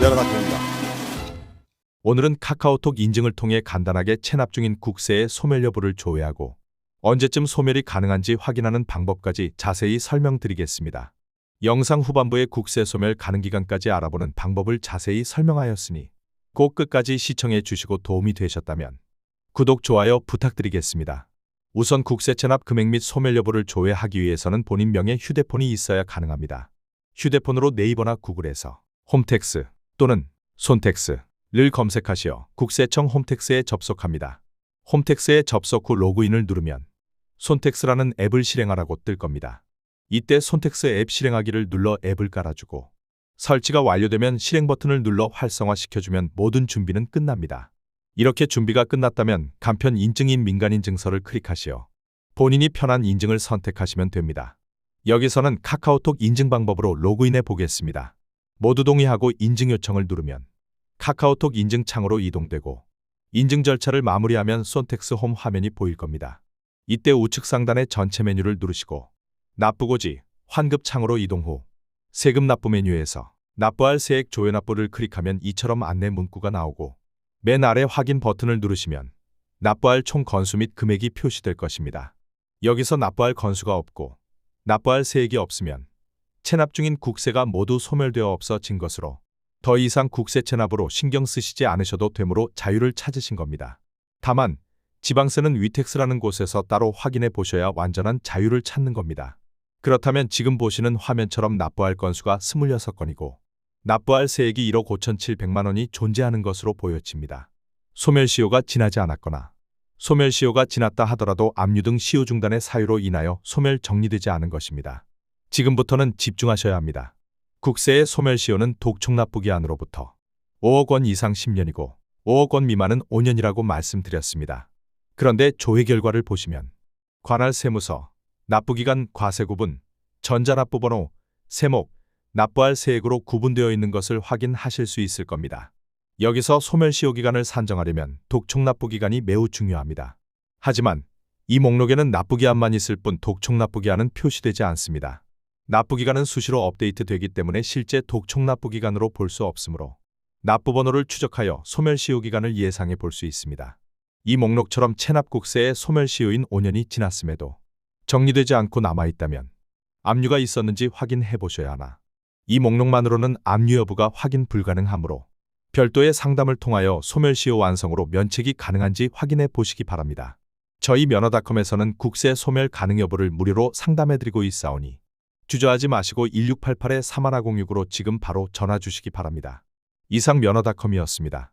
면허닷컴입니다. 오늘은 카카오톡 인증을 통해 간단하게 체납 중인 국세의 소멸 여부를 조회하고 언제쯤 소멸이 가능한지 확인하는 방법까지 자세히 설명드리겠습니다. 영상 후반부에 국세 소멸 가능 기간까지 알아보는 방법을 자세히 설명하였으니 꼭 끝까지 시청해 주시고 도움이 되셨다면 구독, 좋아요 부탁드리겠습니다. 우선 국세 체납 금액 및 소멸 여부를 조회하기 위해서는 본인 명의 휴대폰이 있어야 가능합니다. 휴대폰으로 네이버나 구글에서 홈택스 또는 손택스를 검색하시어 국세청 홈택스에 접속합니다. 홈택스에 접속 후 로그인을 누르면 손택스라는 앱을 실행하라고 뜰 겁니다. 이때 손택스 앱 실행하기를 눌러 앱을 깔아주고 설치가 완료되면 실행 버튼을 눌러 활성화시켜주면 모든 준비는 끝납니다. 이렇게 준비가 끝났다면 간편 인증인 민간인증서를 클릭하시어 본인이 편한 인증을 선택하시면 됩니다. 여기서는 카카오톡 인증 방법으로 로그인해 보겠습니다. 모두 동의하고 인증 요청을 누르면 카카오톡 인증 창으로 이동되고 인증 절차를 마무리하면 손텍스 홈 화면이 보일 겁니다. 이때 우측 상단의 전체 메뉴를 누르시고 납부고지, 환급 창으로 이동 후 세금 납부 메뉴에서 납부할 세액 조회 납부를 클릭하면 이처럼 안내 문구가 나오고 맨 아래 확인 버튼을 누르시면 납부할 총 건수 및 금액이 표시될 것입니다. 여기서 납부할 건수가 없고 납부할 세액이 없으면 체납 중인 국세가 모두 소멸되어 없어진 것으로 더 이상 국세 체납으로 신경 쓰시지 않으셔도 되므로 자유를 찾으신 겁니다. 다만 지방세는 위텍스라는 곳에서 따로 확인해 보셔야 완전한 자유를 찾는 겁니다. 그렇다면 지금 보시는 화면처럼 납부할 건수가 26건이고 납부할 세액이 1억 5,700만 원이 존재하는 것으로 보여집니다. 소멸시효가 지나지 않았거나 소멸시효가 지났다 하더라도 압류 등 시효 중단의 사유로 인하여 소멸 정리되지 않은 것입니다. 지금부터는 집중하셔야 합니다. 국세의 소멸시효는 독촉납부기 안으로부터 5억 원 이상 10년이고 5억 원 미만은 5년이라고 말씀드렸습니다. 그런데 조회 결과를 보시면 관할 세무서, 납부기간 과세구분, 전자납부번호, 세목, 납부할 세액으로 구분되어 있는 것을 확인하실 수 있을 겁니다. 여기서 소멸시효 기간을 산정하려면 독촉 납부 기간이 매우 중요합니다. 하지만 이 목록에는 납부기한만 있을 뿐 독촉 납부기한은 표시되지 않습니다. 납부기간은 수시로 업데이트되기 때문에 실제 독촉 납부기간으로 볼 수 없으므로 납부번호를 추적하여 소멸시효 기간을 예상해 볼 수 있습니다. 이 목록처럼 체납국세의 소멸시효인 5년이 지났음에도 정리되지 않고 남아있다면 압류가 있었는지 확인해 보셔야 하나. 이 목록만으로는 압류 여부가 확인 불가능하므로 별도의 상담을 통하여 소멸시효 완성으로 면책이 가능한지 확인해 보시기 바랍니다. 저희 면허닷컴에서는 국세 소멸 가능 여부를 무료로 상담해드리고 있사오니 주저하지 마시고 1688-3106으로 지금 바로 전화 주시기 바랍니다. 이상 면허닷컴이었습니다.